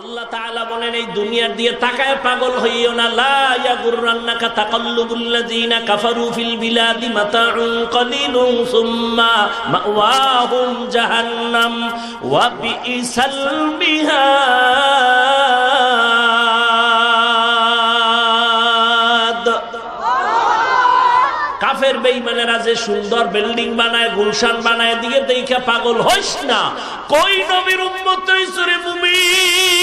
আল্লাহ তাআলা বলেন, এই দুনিয়ার দিয়ে তাকায় পাগল হইও না। লা ইয়াগুররান্নাকা তাকাল্লুবুল্লাযিনা কাফারু ফিল বিলাদি মাতাউন কলিলুন সুম্মা মাওয়াহুম জাহান্নাম ওয়া বিইসাল মিহাদ। কাফের বেঈমানেরা যে সুন্দর বিল্ডিং বানায়, গুলশান বানায় দিয়ে দেখে পাগল হইস না। কই নবীর উম্মত সুরে মুমিন?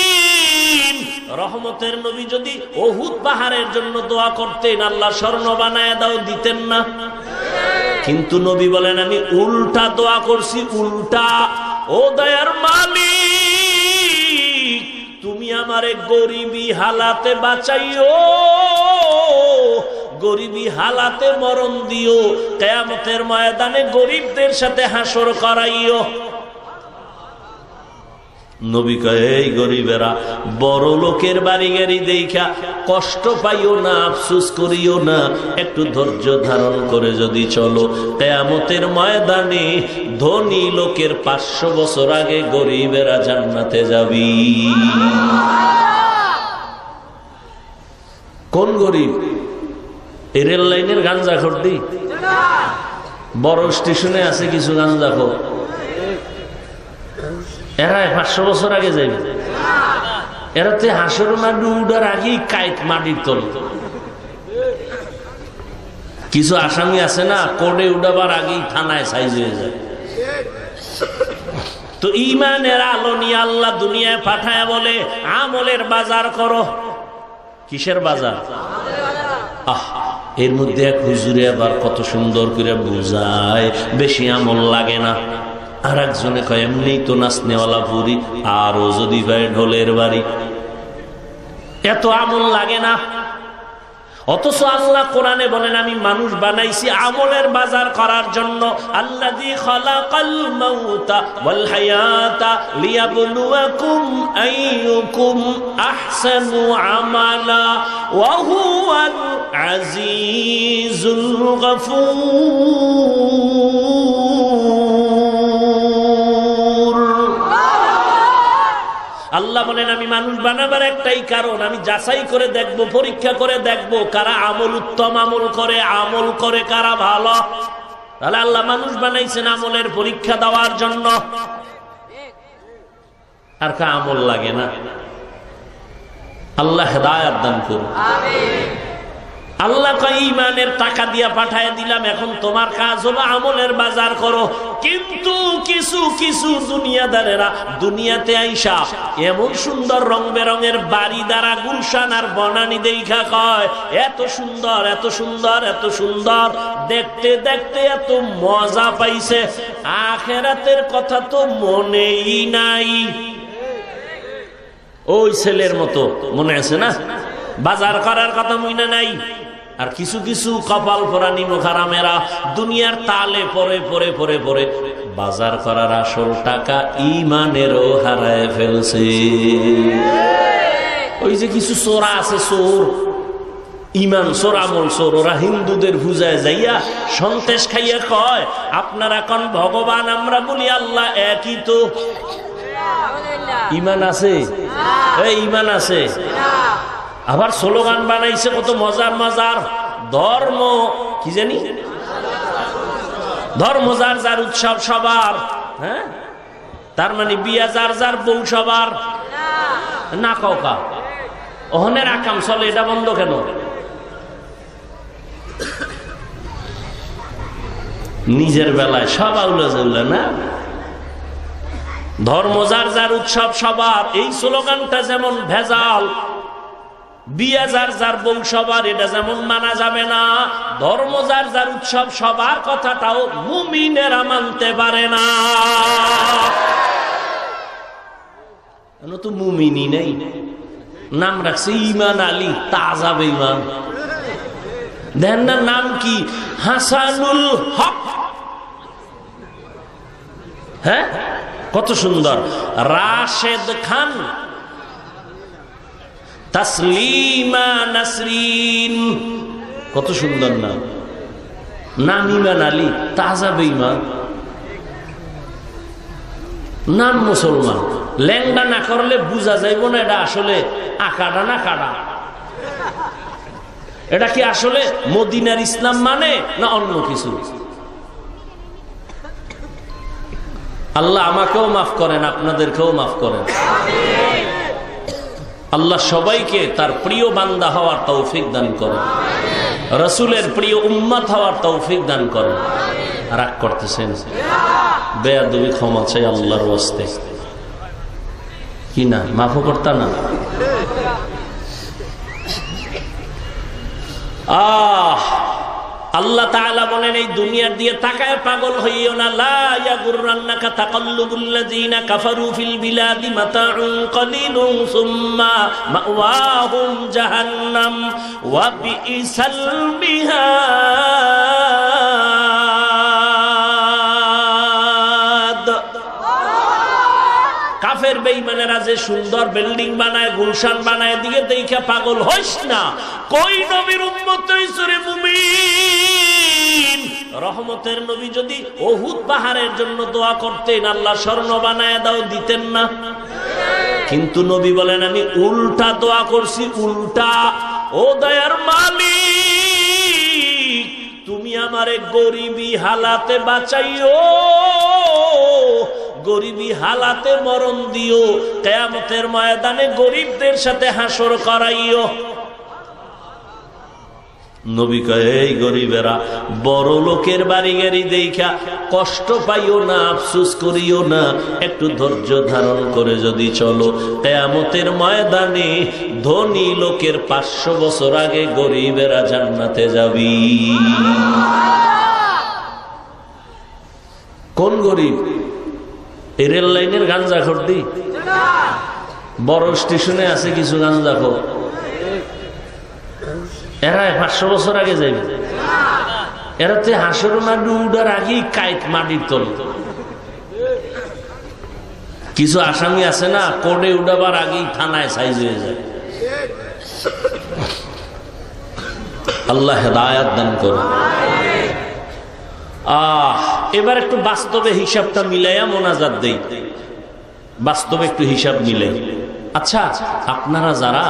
রহমতের নবী যদি ওহুদ পাহাড়ের জন্য দোয়া করতেন, আল্লাহ স্বর্ণ বানায় দাও, দিতেন না। কিন্তু নবী বলেন, আমি উল্টা দোয়া করছি, উল্টা। ও দয়ার মালিক, তুমি আমারে গরিবী হালাতে বাঁচাইও, গরিবী হালাতে মরণ দিও, কেয়ামতের ময়দানে গরিবদের সাথে হাসর করাইও। নবী কয়, এই গরিবেরা, বড় লোকের বাড়ি গাড়ি দেখা কষ্ট পাইও না, আফসুস করিও না, একটু ধৈর্য ধারণ করে যদি চলো, কেয়ামতের ময়দানে ধনী লোকের পাঁচশো বছর আগে গরিবেরা জান্নাতে যাবি। কোন গরিব? এই রেল লাইনের গাঞ্জা খর্দি বড় স্টেশনে আছে কিছু গাঞ্জা খোর এরা পাঁচশো বছর আগে যাইবে। এরা তো হাসর না ডুডার আগেই কাইট মাটির তল। কিছু আসামি আছে না কোর্টে উঠাবার আগেই থানায় সাইজ হয়ে যায়। তো ইমানের আলো নিয়ে আল্লাহ দুনিয়ায় পাঠায় বলে, আমলের বাজার করো। কিসের বাজার? আহ, এর মধ্যে এক হুজুরে আবার কত সুন্দর করে বুঝায়, বেশি আমল লাগে না। আর একজনে কয় এমনি তো নাচনেওয়ালা পুরি আরও যদি ভাই ঢোলের বাড়ি। এত আমল লাগে না। অথচ আল্লাহ কোরআনে বলেন, আমি মানুষ বানাইছি আমলের বাজার করার জন্য। আল্লাযী খালাকাল মাউতা আল্লাহ বলেন, আমি মানুষ বানাবার একটাই কারণ, আমি যাচাই করে দেখব, পরীক্ষা করে দেখব, কারা আমল উত্তম আমল করে আমল করে কারা ভালো। তাহলে আল্লাহ মানুষ বানাইছেন আমলের পরীক্ষা দেওয়ার জন্য। আর কা আমল লাগে না। আল্লাহ হেদায়াত দান করুন। আল্লাহ ইমানের টাকা দিয়া পাঠায় দিলাম, এখন তোমার কাজ হলো আমলের বাজার করো। কিন্তু কিছু কিছু দুনিয়াদারেরা দুনিয়াতে আইসা এমন সুন্দর রং বেরঙের বাড়ি দ্বারা গুলশান আর বনানি দেখা কয়, এত সুন্দর এত সুন্দর এত সুন্দর, দেখতে দেখতে এত মজা পাইছে। আখেরাতের কথা তো মনেই নাই। ওই ছেলের মতো মনে আছে না? বাজার করার কথা মনে নাই? আর কিছু কিছু কপাল পরানি মুখারামেরা দুনিয়ার তালে পরে পরে পরে পরে বাজার করার আসল টাকা ইমানেরও হারায় ফেলছে। ওই যে কিছু চোরা আছে চোর ইমান চোর আমল চোর ওরা হিন্দুদের পূজায় যাইয়া সন্তেষ খাইয়া কয় আপনারা কোন ভগবান আমরা বলি আল্লাহ একই তো। ইমান আছে? এই ইমান আছে? আবার স্লোগান বানাইছে, কত মজার মজার। ধর্ম, কি জানি? ধর্ম যার যার উৎসব সবার হ্যাঁ? তার মানে বিয়া যার যার, বউ সবার। না কৌকা ওহনের আকাম চলে, এটা বন্ধ কেন? নিজের বেলায় সব আউলা জাউলা না? ধর্ম যার যার উৎসব সবার, এই স্লোগানটা যেমন ভেজাল বিয়া যার যার বউ সবার, এটা যেমন মানা যাবে না। ধর্ম যার যার উৎসব সবার কথাটাও মুমিনেরা মানতে পারে না। তো মুমিনই নেই। নাম রাখছে ইমান আলী, তাজা বেইমান। দেন না, নাম কি? হাসানুল হক। হ্যাঁ? কত সুন্দর। রাশেদ খান তাসলিমা নাসরিন। কত সুন্দর না। নাম ইমান আলী তাজা বেইমান। নাম মুসলমান। ল্যাংডা না করলে বোঝা যাইব না এটা আসলে আকাডা না কাডা। এটা কি আসলে মদিনার ইসলাম মানে না অন্য কিছু? আল্লাহ আমাকেও মাফ করেন, আপনাদেরকেও মাফ করেন। আল্লাহ সবাইকে তার প্রিয় বান্দা হওয়ার তৌফিক দান করো রসুলের প্রিয় উম্মাত হওয়ার তৌফিক দান করো রাগ করতেছেন? বেয়াদবি ক্ষমা চাই আল্লাহর বস্তে কি না মাফ করতা না? আহ! আল্লাহ তাআলা বলেন, এই দুনিয়ার দিয়ে তাকায় পাগল হইও না। লা ইয়াগুররান্নাকা তাকাল্লুবুল্লাযিনা কাফারু ফিল বিলাদি মাতাউন কলিলুন সুম্মা মাওয়াহুম জাহান্নাম ওয়া বিইসাল মিহাদ। কাফের বেইমানেরা যে সুন্দর বিল্ডিং বানায়, গুলশান বানায় দিকে দেখে পাগল হইস না। কই নবীর উম্মত হইছরে মুমিন? রহমতের নবী যদি ওহুদ পাহাড়ের জন্য দোয়া করতেন, আল্লাহ স্বর্ণ বানায় দাও, দিতেন না। কিন্তু নবী বলেন, আমি উল্টা দোয়া করছি, উল্টা। ও দয়ার মালিক, তুমি আমারে গরিবী হালাতে বাঁচাইও, গরিবী হালাতে মরণ দিও, কেয়ামতের ময়দানে গরিবদের সাথে হাসর করাইও। নবী কয়, এই গরিবেরা, বড় লোকের বাড়ি গাড়ি দেখা কষ্ট পাইও না, আফসুস করিও না, একটু ধৈর্য ধারণ করে যদি চলো, কেয়ামতের ময়দানে ধনী লোকের পাঁচশো বছর আগে গরিবেরা জান্নাতে যাবি। কোন গরিব? রেল লাইনের গাঞ্জা খর্দি বড় স্টেশনে আছে কিছু গাঞ্জা খোর এরা পাঁচশো বছর আগে যাইবে। এরা তো হাসর মাটি উডার আগেই কাইট মাটির তল। কিছু আসামি আছে না কোর্টে উঠাবার আগেই থানায় সাইজ হয়ে যায়। আল্লাহ হেদায়াত দান আহ, এবার একটু বাস্তবে হিসাবটা মিলাইয়া মোনাজাত দেই। বাস্তবে একটু হিসাব মিলাই। আচ্ছা আপনারা যারা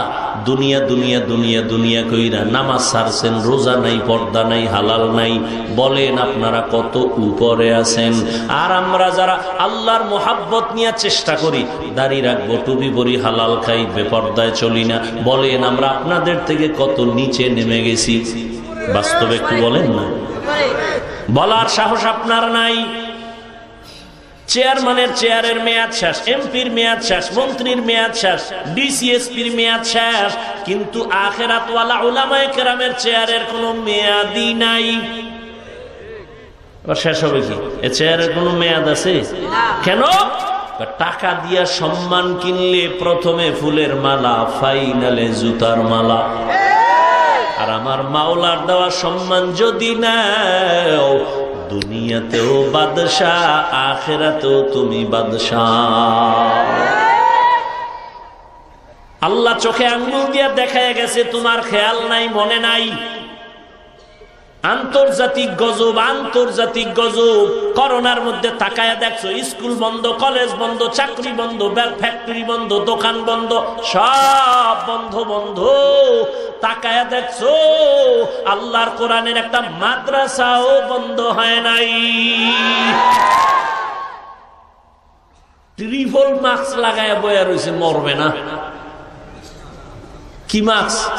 দুনিয়া দুনিয়া দুনিয়া দুনিয়া কইরা নামাজ সারছেন, রোজা নাই, পর্দা নাই, হালাল নাই, বলেন আপনারা কত উপরে আছেন। আর আমরা যারা আল্লাহর মোহাব্বত নিয়ে চেষ্টা করি, দাড়ি রাখব, টুপি পরি, হালাল খাই, বেপর্দায় চলি না। বলেন আমরা আপনাদের থেকে কত নিচে নেমে গেছি। বাস্তবে একটু বলেন না। বলার সাহস আপনার নাই। চেয়ারম্যানের চেয়ারের মেয়াদ শেষ, এমপির মেয়াদ শেষ, মন্ত্রীর মেয়াদ শেষ, ডিসিএসপির মেয়াদ শেষ, কিন্তু আখেরাতওয়ালা ওলামায়ে কেরামের চেয়ারের কোনো মেয়াদই নাই। শেষ হবে কি? এ চেয়ারের কোনো মেয়াদ আছে? কেন? টাকা দিয়া সম্মান কিনলে প্রথমে ফুলের মালা, ফাইনালে জুতার মালা। আর আমার মাওলার দেওয়া সম্মান যদি নাও দুনিয়াতেও বাদশাহ, আখেরাতেও তুমি বাদশাহ। আল্লাহ চোখে আঙ্গুল দিয়া দেখা গেছে, তোমার খেয়াল নাই, মনে নাই। আন্তর্জাতিক গজব আন্তর্জাতিক গজব। করোনার মধ্যে তাকায় দেখছ, স্কুল বন্ধ, কলেজ বন্ধ, চাকরি বন্ধ ফ্যাক্টরি বন্ধ, দোকান বন্ধ, সব বন্ধ বন্ধ। তাকায় দেখছ, আল্লাহর কোরআনের একটা মাদ্রাসাও বন্ধ হয় নাই। ট্রিপল মাস্ক লাগায় বয়া রয়েছে মরবে না। কি মাস্ক?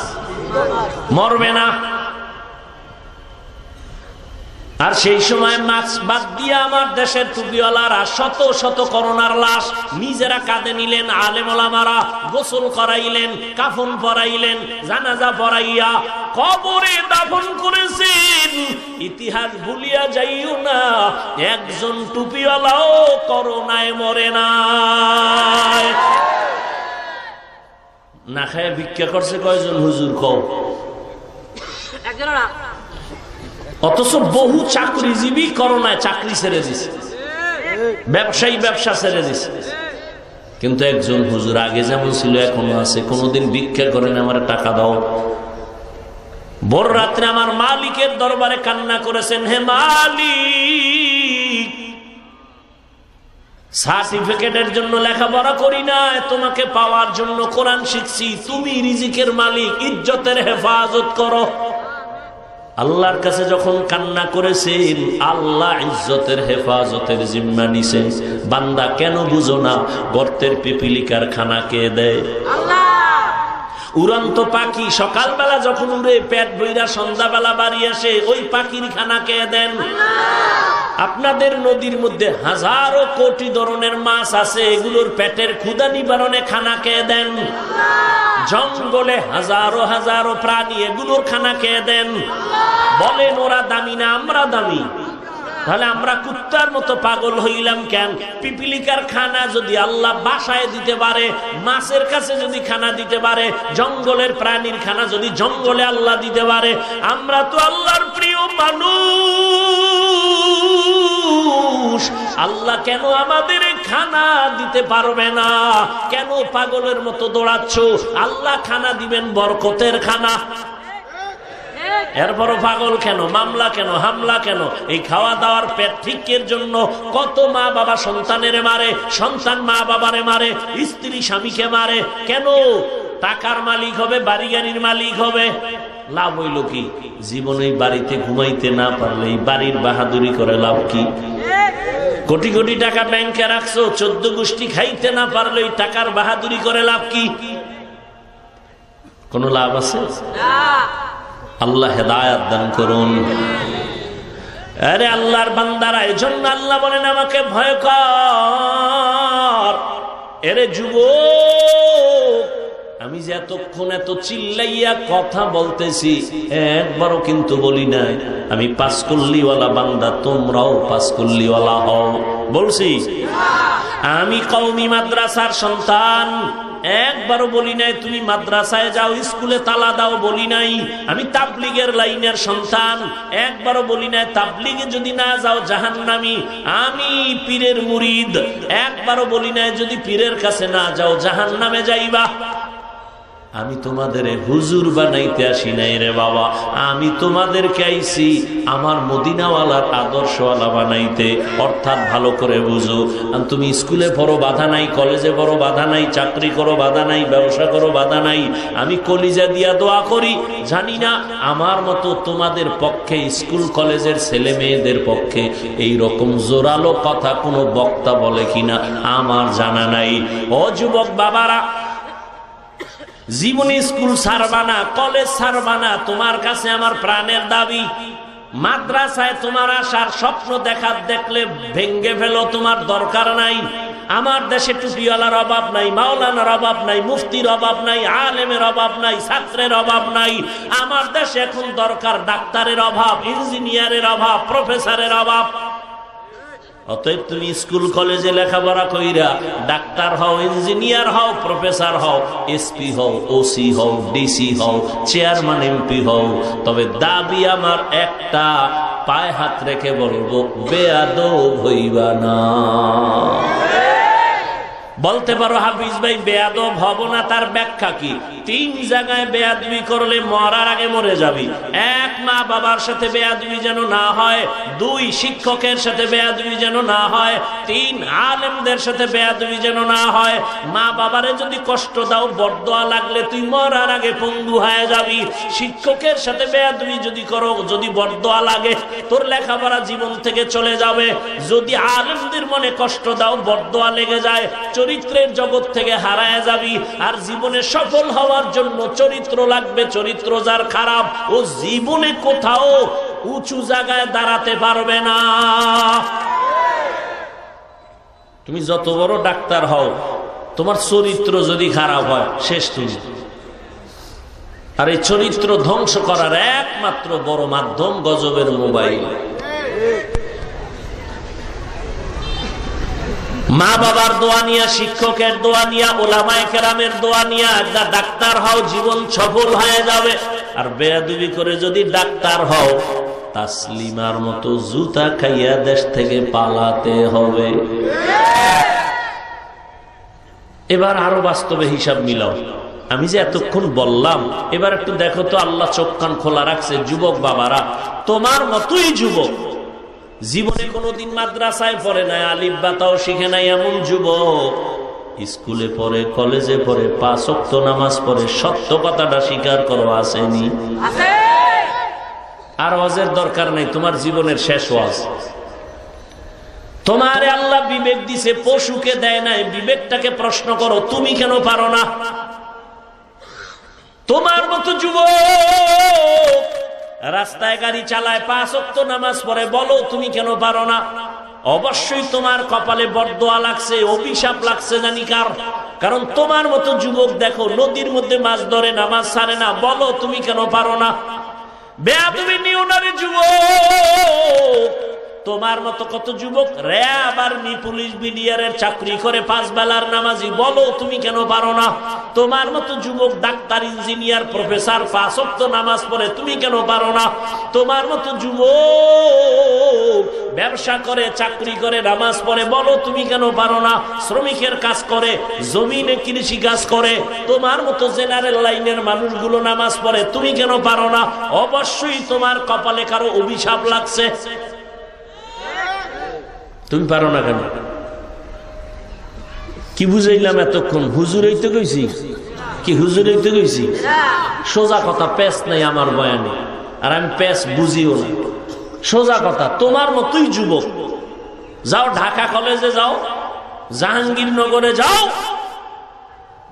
মরবে না। আর সেই সময় মাছ বাদ দিয়ে আমার দেশের টুপিওয়ালারা শত শত করোনার লাশ নিজেরা কাঁদে নিলেন, আলেমলামারা গোসল করাইলেন, কাফন পরাইলেন, জানাজা পরাইয়া কবরে দাফন করেছেন। ইতিহাস ভুলিয়া যাইও না, একজন টুপিওয়ালাও করোনায় মরে না খায় ভিক্ষা করছে কয়জন, হুজুর কও? একজনের অথচ বহু চাকরিজীবী করোনায় চাকরি ছেড়ে দিছে। ব্যবসায়ী ব্যবসা ছেড়ে দিছে। কিন্তু একজন হুজুর আগে যেমন ছিল, এখনও আছে। কোনোদিন ভিক্ষা করেন আমার টাকা দাও। ভোর রাত্রে আমার মালিকের দরবারে কান্না করেছেন, হে মালিক, সার্টিফিকেটের জন্য লেখাপড়া করি না, তোমাকে পাওয়ার জন্য কোরআন শিখছি। তুমি রিজিকের মালিক, ইজ্জতের হেফাজত করো। আল্লাহর কাছে যখন কান্না করেছেন আল্লাহ ইজ্জতের হেফাজতের জিম্মা নিছেন বান্দা কেন বুঝো না গর্তের পিপিলিকার খানা কে দেয়? উড়ন্ত পাখি সকালবেলা যখন উড়ে পেট বইরা সন্ধ্যাবেলা বাড়ি আসে ওই পাখির খানা কে দেন? আপনাদের নদীর মধ্যে হাজারো কোটি ধরনের মাছ আছে, এগুলোর পেটের ক্ষুদা নিবারণে খানা কে দেন। জঙ্গলে হাজারো হাজারো প্রাণী এগুলোর খানা কে দেন। বলেন, ওরা দামি না, আমরা দামি। তাহলে আমরা কুত্তার মতো পাগল হইলাম কেন? পিপিলিকার খানা যদি আল্লাহ বাসায় দিতে পারে, মাছের কাছে যদি খানা দিতে পারে, জঙ্গলের প্রাণীর খানা যদি জঙ্গলে আল্লাহ দিতে পারে, আমরা তো আল্লাহর প্রিয় মানুষ। আল্লাহ কেন আমাদের খানা দিতে পারবে না? কেন পাগলের মতো দৌড়াচ্ছ? আল্লাহ খানা দিবেন বরকতের খানা। এরপরও পাগল কেন? মামলা কেন? হামলা কেন? এই খাওয়া দাওয়ার পেট ঠিকের জন্য কত মা বাবা সন্তানের মারে, সন্তান মা বাবারে মারে, স্ত্রী স্বামীকে মারে, কেন? টাকার মালিক হবে বাড়ি গাড়ির মালিক হবে। লাভ হইল কি? জীবনে বাড়িতে ঘুমাইতে না পারলে এই বাড়ির বাহাদুরি করে লাভ কি? কোটি কোটি টাকা ব্যাংকে রাখছো, চোদ্দ গোষ্ঠী খাইতে না পারলে এই টাকার বাহাদুরি করে লাভ কি? কোনো লাভ আছে? আল্লাহ হেদায়াত দান করুন। আরে আল্লাহর বান্দারা এই জন্য আল্লাহ বলেন, আমাকে ভয় কর। এরে যুব আমি যে এতক্ষণ এত চিল্লাইয়া কথা বলতেছি, একবারও কিন্তু বলি নাই। আমি পাস করলিওয়ালা বান্দা, তোমরাও পাস করলিওয়ালা হও। বলছি, আমি কৌমি মাদ্রাসার সন্তান একবারও বলি নাই, তুমি মাদ্রাসায় যাও, স্কুলে তালা দাও, বলি নাই। আমি তাবলিগের লাইনের সন্তান, একবারও বলি নাই, তাবলিগে যদি না যাও, জাহান্নামি। আমি পীরের মুরিদ, একবারও বলি নাই, যদি পীরের কাছে না যাও, জাহান্নামে যাইবা। আমি তোমাদের হুজুর বানাইতে আসি নাই রে বাবা। আমি তোমাদেরকে আইছি আমার মদিনাওয়ালার আদর্শওয়ালা বানাইতে। অর্থাৎ ভালো করে বুঝো। তুমি স্কুলে পড়ো, বাধা নাই, কলেজে পড়ো, বাধা নাই, চাকরি করো, বাধা নাই, ব্যবসা করো, বাধা নাই। আমি কলিজা দিয়া দোয়া করি। জানি না, আমার মতো তোমাদের পক্ষে, স্কুল কলেজের ছেলে মেয়েদের পক্ষে এই রকম জোরালো কথা কোনো বক্তা বলে কিনা, আমার জানা নাই। অযুবক বাবারা জীবনে স্কুল ছাড়বানা কলেজ ছাড়বানা তোমার কাছে আমার প্রাণের দাবি। মাদ্রাসায় তোমার আসার স্বপ্ন দেখার দেখলে ভেঙ্গে ফেলো, তোমার দরকার নাই। আমার দেশে টুপিওয়ালার অভাব নাই, মাওলানার অভাব নাই, মুফতির অভাব নাই, আলেমের অভাব নাই, ছাত্রের অভাব নাই। আমার দেশে এখন দরকার ডাক্তারের অভাব, ইঞ্জিনিয়ারের অভাব, প্রফেসরের অভাব। অতএব তুমি স্কুল, কলেজে লেখাপড়া কইরা ডাক্তার হও, ইঞ্জিনিয়ার হও, প্রফেসর হও, এসপি হও, ওসি হও, ডিসি হও, চেয়ারম্যান, এমপি হও। তবে দাবি আমার একটা, পায়ে হাত রেখে বলব বেয়াদ হইবা না। বলতে পারো হাফিজ ভাই, বেয়াদব হব না, তার ব্যাখ্যা কি? তিন জায়গায় বেয়াদবি করলে মরার আগে মরে যাবি। এক মা বাবার সাথে বেয়াদবি যেন না হয়, দুই শিক্ষকের সাথে বেয়াদবি যেন না হয়, তিন আলেমদের সাথে বেয়াদবি যেন না হয়। মা বাবারে যদি কষ্ট দাও বরদোয়া লাগলে তুই মরার আগে পঙ্গু হয়ে যাবি। শিক্ষকের সাথে বেয়াদবি যদি করো, যদি বরদোয়া লাগে, তোর লেখাপড়া জীবন থেকে চলে যাবে। যদি আলেমদের মনে কষ্ট দাও বরদোয়া লেগে যায় চরিত্রের জগৎ থেকে হারায় যাবি, আর জীবনে সফল হওয়ার জন্য চরিত্র লাগবে, চরিত্র যার খারাপ, ও জীবনে কোথাও উঁচু জায়গায় দাঁড়াতে পারবে না। তুমি যত বড় ডাক্তার হও, তোমার চরিত্র যদি খারাপ হয়, শেষ তুমি। আর এই চরিত্র ধ্বংস করার একমাত্র বড় মাধ্যম গজবের মোবাইল। মা বাবার দোয়া নিয়া, শিক্ষকের দোয়া নিয়া, ওলামায় কেরামের দোয়া নিয়া, একটা ডাক্তার হও, জীবন সফল হয়ে যাবে। আর বেয়াদুবি করে যদি ডাক্তার হও, তাসলিমার মতো জুতা খাইয়া দেশ থেকে পালাতে হবে। এবার আরও বাস্তবে হিসাব মিলাও। আমি যে এতক্ষণ বললাম, এবার একটু দেখো তো আল্লাহ চোখ কান খোলা রাখছে, যুবক বাবারা, তোমার মতোই যুবক। জীবনে কোনোদিন মাদ্রাসায় পড়ে নাই আলিফ বাতাও শিখে নাই এমন যুবক। স্কুলে পড়ে কলেজে পড়ে পাঁচ অক্ত নামাজ পড়ে সত্য কথাটা স্বীকার করো আসেনি। আর ওয়াজের দরকার নেই তোমার জীবনের শেষ ওয়াজ। তোমার আল্লাহ বিবেক দিছে পশুকে দেয় নাই বিবেকটাকে প্রশ্ন করো তুমি কেন পারো না? তোমার মতো যুবক! রাস্তায় গাড়ি চালায় পাঁচ অক্ত নামাজ পড়ে, বলো তুমি কেন পারো না? অবশ্যই তোমার কপালে বরদোয়া লাগছে, অভিশাপ লাগছে, জানি কার। কারণ তোমার মতো যুবক দেখো, নদীর মধ্যে মাছ ধরে, নামাজ ছাড়ে না, বলো তুমি কেন পারো না? বেয়া তুমি নিও না রে যুবক। তোমার মতো কত যুবক? র্যাব, আর্মি, পুলিশ, বিডিআরের চাকরি করে পাঁচ বেলার নামাজি। বলো, তুমি কেন পারো না? তোমার মতো যুবক, ডাক্তার, ইঞ্জিনিয়ার, প্রফেসর পাঁচক্ত নামাজ পড়ে, তুমি কেন পারো না? তোমার মতো যুবক ব্যবসা করে, চাকরি করে, নামাজ পড়ে, বলো, তুমি কেন পারো না? শ্রমিকের কাজ করে, জমিনে কৃষি কাজ করে, তোমার মতো জেনারেল লাইনের মানুষগুলো নামাজ পড়ে, তুমি কেন পারো না? অবশ্যই তোমার কপালে কারও অভিশাপ লাগছে। তুমি পারো না কেন? কি বুঝাইলাম এতক্ষণ? হুজুরই তো কইছি? কি হুজুরই তো কইছি? সোজা কথা পেস নাই আমার বয়ানে। আর আমি পেস বুঝিও না। সোজা কথা, তোমার মতোই যুবক। যাও ঢাকা কলেজে যাও, জাহাঙ্গীরনগরে যাও।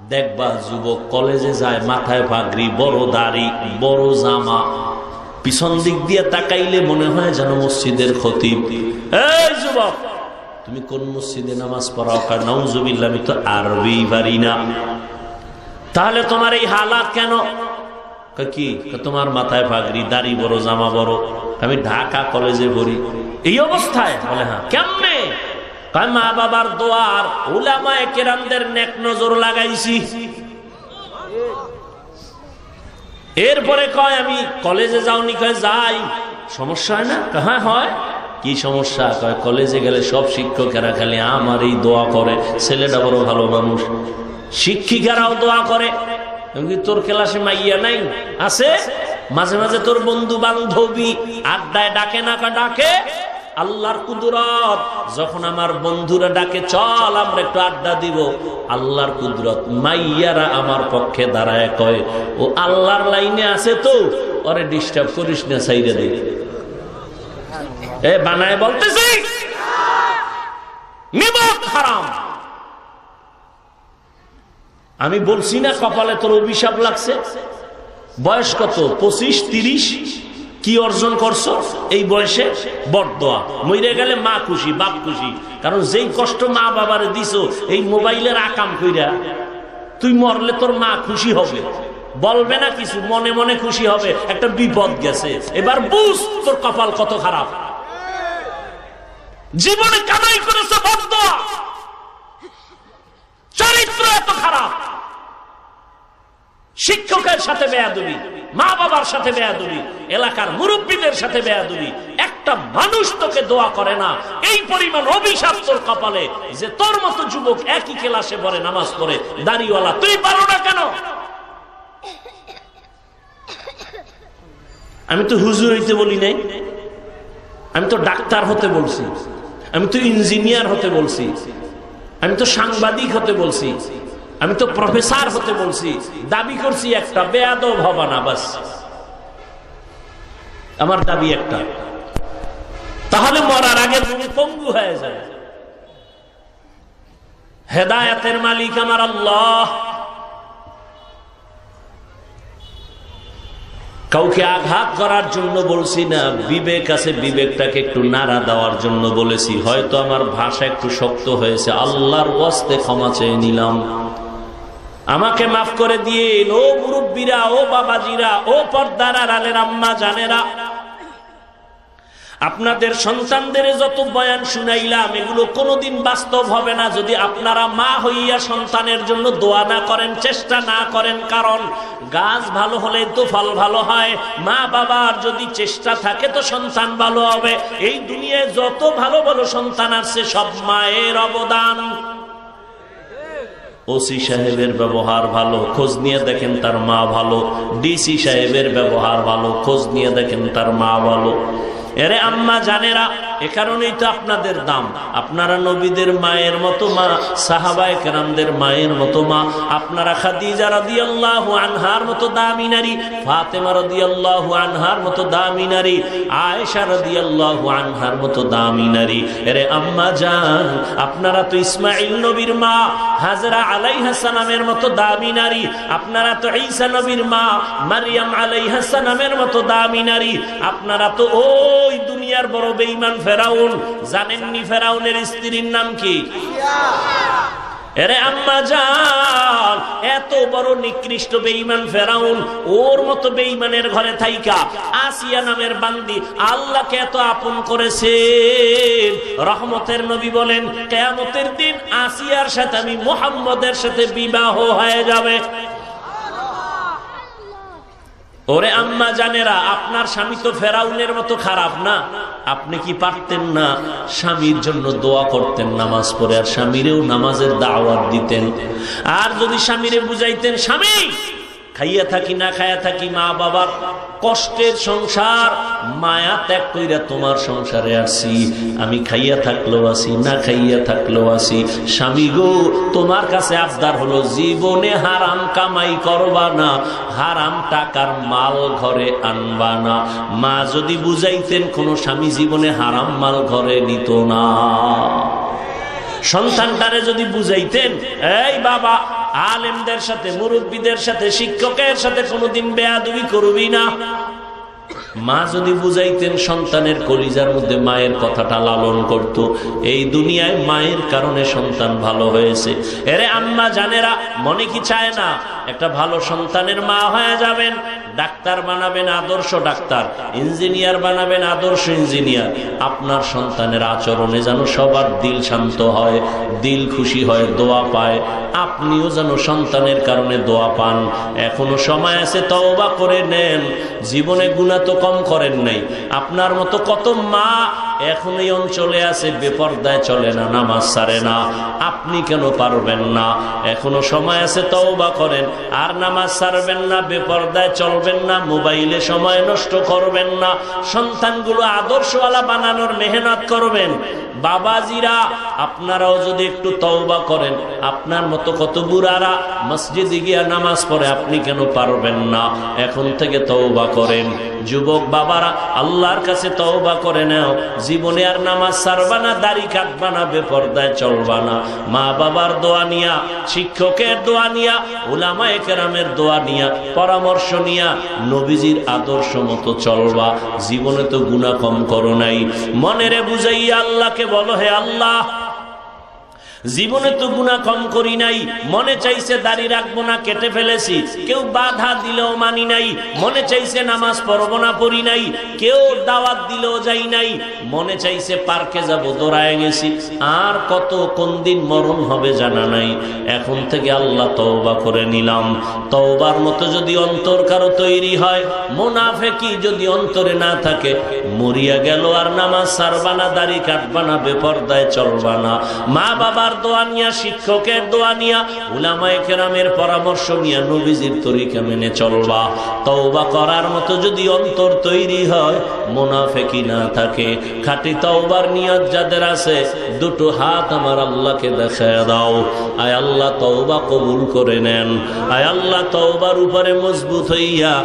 দেখবা যুবক কলেজে যায়, মাথায় পাগড়ি বড় দাড়ি, বড় জামা। পিছন দিক দিয়ে তাকাইলে মনে হয় যেন মসজিদের খতিব। এই যুবক! তুমি কোন মসজিদে নামাজ পড়াও? আমি তো আরবি পারি না। তাহলে তোমার এই হালাত কেন? কি? তোমার মাথায় পাগড়ি দাড়ি বড়, জামা বড়। আমি ঢাকা কলেজে পড়ি। এই অবস্থায়? বলে হ্যাঁ। কেমনে? মা বাবার দোয়ার উলামায়ে কেরামদের নেক নজর লাগাইছি। এরপরে কয়, আমি কলেজে যাওনি, কয়, যাই। সমস্যা হয় না? হ্যাঁ হয়। কি সমস্যা? কয়, কলেজে গেলে সব শিক্ষকেরা খালি আমার এই দোয়া করে। ছেলেটা বড় ভালো মানুষ। শিক্ষিকারাও দোয়া করে। তোর ক্লাসে মাইয়া নাই? আছে। মাঝে মাঝে তোর বন্ধু বান্ধবী আড্ডায় ডাকে না? ডাকে? আল্লাহর কুদরত। যখন আমার বন্ধুরা ডাকে, চল, আমরা একটু আড্ডা দিব। আল্লাহর কুদরত। মাইয়ারা আমার পক্ষে দাঁড়ায়, কয়, ও আল্লাহর লাইনে আছে তো? ওরে ডিস্টার্ব করিস না সাইডে দে। বানায় বলতেছি আমি বলছি না কপালে তোর অভিশাপ লাগছে। বয়স কত? পঁচিশ, তিরিশ? কি অর্জন করছ? এই বয়সে বরদোয়া। মরে গেলে মা খুশি, বাপ খুশি। কারণ যেই কষ্ট মা বাবারে দিছ, এই মোবাইলের আকাম কইরা তুই মরলে তোর মা খুশি হবে। বলবে না কিছু, মনে মনে খুশি হবে। একটা বিপদ গেছে। এবার বুঝ তোর কপাল কত খারাপ। জীবনে কামাই করেছে বরদোয়া চরিত্র এত খারাপ। শিক্ষকের সাথে বেয়াদুবি, মা বাবার সাথে বেয়াদুবি, এলাকার মুরব্বীদের সাথে বেয়াদুবি। একটা মানুষ তোকে দোয়া করে না, এই পরিমাণ অভিশাপ তোর কপালে যে তোর মতো যুবক একই ক্লাসে পড়ে, নামাজ পড়ে, দাড়িওয়ালা, তুই পারো না কেন? আমি তো হুজুর হইতে বলি নাই, আমি তো ডাক্তার হতে বলছি। আমি তো ইঞ্জিনিয়ার হতে বলছি। আমি তো সাংবাদিক হতে বলছি। আমি তো প্রফেসর হতে বলছি। দাবি করছি একটা, বেয়াদব হবা না, বাস। আমার দাবি একটা। তাহলে মরার আগে তুমি পঙ্গু হয়ে যায় হেদায়াতের মালিক আমার আল্লাহ। কাউকে আঘাত করার জন্য বলছি না, বিবেক আছে, বিবেকটাকে একটু নাড়া দেওয়ার জন্য বলেছি। হয়তো আমার ভাষা একটু শক্ত হয়েছে, আল্লাহর বস্তে ক্ষমা চেয়ে নিলাম। আমাকে মাফ করে দিয়ে ও মুরব্বীরা, ও বাবাজিরা, ও পর্দার রালের আম্মা জানেরা। আপনাদের সন্তানদের যত বয়ান শুনাইলাম, এগুলো কোনোদিন বাস্তব হবে না। যদি আপনারা মা হইয়া সন্তানের জন্য দোয়া না করেন, চেষ্টা না করেন, কারণ গাছ ভালো হলে তো ফল ভালো হয়, মা বাবার যদি চেষ্টা থাকে তো সন্তান ভালো হবে। এই দুনিয়ায় যত ভালো ভালো সন্তান আছে, সব মায়ের অবদান। ওসি সাহেবের ব্যবহার ভালো, খোঁজ নিয়ে দেখেন তার মা ভালো। ডিসি সাহেবের ব্যবহার ভালো, খোঁজ নিয়ে দেখেন তার মা ভালো। এরে আম্মা জানেরা এ কারণেই তো আপনাদের দাম। আপনারা নবীদের মায়ের মতো মা, সাহাবায় কেরামদের মায়ের মতো মা। আপনারা খাদিজা রাদিয়াল্লাহু আনহার মতো দামি নারী, ফাতেমা রাদিয়াল্লাহু আনহার মতো দামি নারী, আয়েশা রাদিয়াল্লাহু আনহার মতো দামি নারী। এরে আম্মা জান, আপনারা তো ইসমাইল নবীর মা, হাজরা আলাই হাসানামের মতো দামি নারী। আপনারা তো ঈসা নবীর মা, মারিয়াম আলাই হাসানামের মতো দামি নারী। আপনারা তো ওই দুনিয়ার বড় বেঈমান ফেরাউন। জানেননি ফেরাউনের স্ত্রীর নাম কি? এরে আম্মা জান, এত বড় নিকৃষ্ট ফেরাউন, ওর মতো বেঈমানের ঘরে থাইকা। আসিয়া নামের বান্দি, আল্লাহকে এত আপন করেছেন। রহমতের নবী বলেন, কেয়ামতের দিন আসিয়ার সাথে আমি মোহাম্মদের সাথে বিবাহ হয়ে যাবে। ওরে আম্মা জানেরা, আপনার স্বামী তো ফেরাউনের মতো খারাপ না? আপনি কি পারতেন না স্বামীর জন্য দোয়া করতেন, নামাজ পড়ে? আর স্বামীরেও নামাজের দাওয়াত দিতেন। আর যদি স্বামীরে বুঝাইতেন, স্বামী খাইয়া থাকি, না খাইয়া থাকি, মা বাবার কষ্টের সংসার, মায়া ত্যাগ কইরা তোমার সংসারে আসি। আমি খাইয়া থাকলেও আসি, না খাইয়া থাকলেও আসি। স্বামী গো, তোমার কাছে আবদার হলো, জীবনে হারাম কামাই করবা না, হারাম টাকার মাল ঘরে আনবা না। মা যদি বুঝাইতেন, কোনো স্বামী জীবনে হারাম মাল ঘরে নিত না। সন্তানটারে যদি বুঝাইতেন, এই বাবা আলেমদের সাথে, মুরব্বীদের সাথে, শিক্ষকের সাথে কোনোদিন বেয়াদুবি করবি না। মা যদি বুঝাইতেন সন্তানের কলিজার মধ্যে মায়ের কথাটা লালন করত, এই দুনিয়ায় মায়ের কারণে সন্তান ভালো হয়েছে। এরে আম্মা জানেরা, মনে কি চায় না? একটা ভালো সন্তানের মা হয়ে যাবেন, ডাক্তার বানাবেন আদর্শ ডাক্তার, ইঞ্জিনিয়ার বানাবেন আদর্শ ইঞ্জিনিয়ার। আপনার সন্তানের আচরণে যেন সবার দিল শান্ত হয়, দিল খুশি হয়, দোয়া পায়। আপনিও যেন সন্তানের কারণে দোয়া পান। এখনও সময় আছে, তওবা করে নেন। জীবনে গুণা তো কম করেন নাই। আপনার মতো কত মা এখন এই অঞ্চলে আছে, বেপর্দায় চলে না, নামাজ সারে না। আপনি কেন পারবেন না? এখনও সময় আছে, তওবা করেন। আর নামাজ সারবেন না, বেপর্দায় চলবেন না, মোবাইলে সময় নষ্ট করবেন না। সন্তানগুলো আদর্শওয়ালা বানানোর মেহনত করবেন। বাবাজিরা, আপনারাও যদি একটু তওবা করেন, আপনার মতো কত বুড়ারা মসজিদে গিয়া নামাজ পড়ে, আপনি কেন পারবেন না? এখন থেকে তওবা করেন। যুবক বাবারা, আল্লাহর কাছে তওবা করে নাও। জীবনে আর নামাজ সারবানা দাড়ি কাটবা না, বেপর্দায় চলবা না। মা বাবার দোয়া নিয়া, শিক্ষকের দোয়া নিয়া ওলামায় কেরামের দোয়া নিয়া, পরামর্শ নিয়া নবীজির আদর্শ মতো চলবা। জীবনে তো গুণা কম করো নাই। মনেরে বুঝাইয়া আল্লাহকে বলো, হে আল্লাহ জীবনে তো গুণা কম করি নাই, মনে চাইছে দাড়ি রাখব না, কেটে ফেলেছি। কেউ বাধা দিলেও মানি নাই, মনে চাইছে নামাজ পড়ব না, পড়ি নাই। কেউ দাওয়াত দিলেও যাই নাই, মনে চাইছে পার্কে যাব, দৌড়ায় গেছি। আর কত, কোন দিন মরণ হবে জানা নাই। এখন থেকে আল্লাহ তওবা করে নিলাম। তওবার মতো যদি অন্তর কারও তৈরি হয়, মোনাফেকি যদি অন্তরে না থাকে, মরিয়া গেল আর নামাজ সারবানা দাড়ি কাটবানা বেপর্দায় চলবানা মা বাবার দোয়া নিয়া, শিক্ষকের দোয়া নিয়া, উলামায়ে কেরামের পরামর্শ নিয়া নবীজির তরিকা মেনে চলবা। তওবা করার মতো যদি অন্তর তৈরি হয়, মোনাফেকি না থাকে। খাঁটি তওবার নিয়ত যাদের আছে, দুটো হাত আমার আল্লাহকে দেখায় দাও। আয় আল্লাহ তওবা কবুল করে নেন। আয় আল্লাহ তওবার উপরে মজবুত হইয়া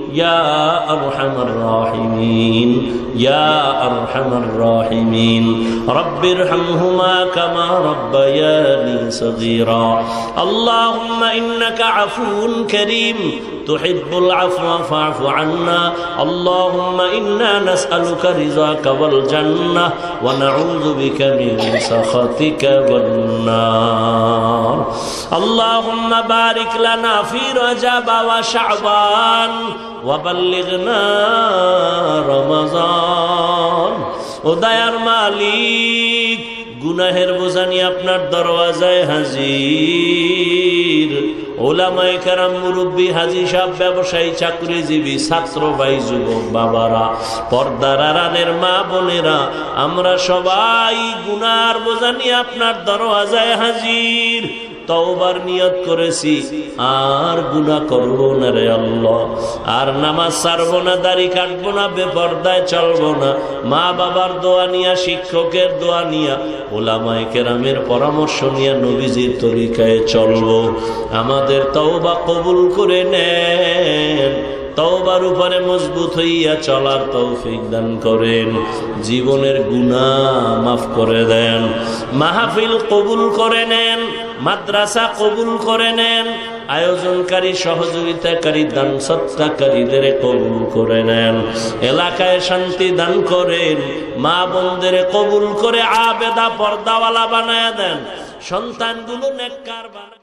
يا أرحم الراحمين يا أرحم الراحمين رب ارحمهما كما ربياني صغيرا اللهم إنك عفو كريم تحب العفو فاعف عنا اللهم إنا نسألك رضاك والجنة ونعوذ بك من سخطك والنار اللهم بارك لنا في رجب وشعبان ওয়াবাল্লিগনা রমাজান। ও মালিক, গুনাহের বোঝা আপনার দরওয়াজায় হাজির। ওলামায় কারাম মুরব্বী, হাজি সাহ ব্যবসায়ী, চাকরিজীবী, ছাত্র ভাই, যুবক বাবারা, পর্দার আড়ালের মা বোনেরা, আমরা সবাই গুনার বোঝা আপনার দরওয়াজায় হাজির। তওবার নিয়ত করেছি, আর গুনাহ করব না রে আল্লাহ। আর নামাজ ছাড়বো না, দাড়ি কাটবো না, বেপর্দায় চলবো না। মা বাবার দোয়া নিয়া, শিক্ষকের দোয়া নিয়া, ওলামায়ে কেরামের পরামর্শ নিয়ে নবীজির তরিকায় চলবো। আমাদের তওবা কবুল করে নেন। তওবার উপরে মজবুত হইয়া চলার তৌফিক দান করেন। জীবনের গুণা মাফ করে দেন। মাহফিল কবুল করে নেন। মাদ্রাসা কবুল করে নেন, আয়োজনকারী, সহযোগিতাকারী দান সত্তাকারীদের কবুল করে নেন। এলাকায় শান্তি দান করেন মা বোনদের কবুল করে আবেদা পর্দাওয়ালা বানায় দেন। সন্তানগুলো নেককার বানায়